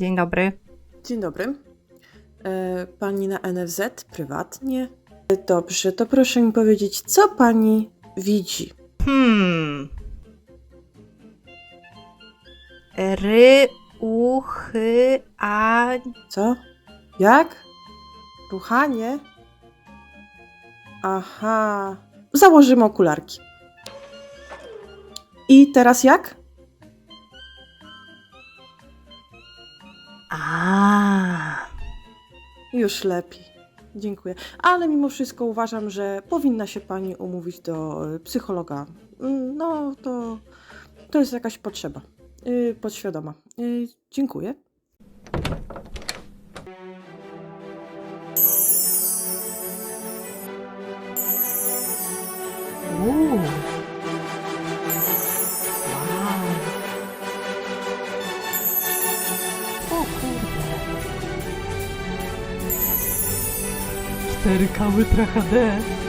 Dzień dobry. Dzień dobry. E, pani na NFZ prywatnie? E, Dobrze, to proszę mi powiedzieć, co pani widzi? Hmm. Ry, uchy, a... Co? Jak? Ruchanie? Aha. Założymy okularki. I teraz jak? A. Już lepiej. Dziękuję. Ale mimo wszystko uważam, że powinna się pani umówić do e, psychologa. Mm, No, to, to jest jakaś potrzeba. Yy, podświadoma. Yy, dziękuję. Uuu. 4K Ultra HD.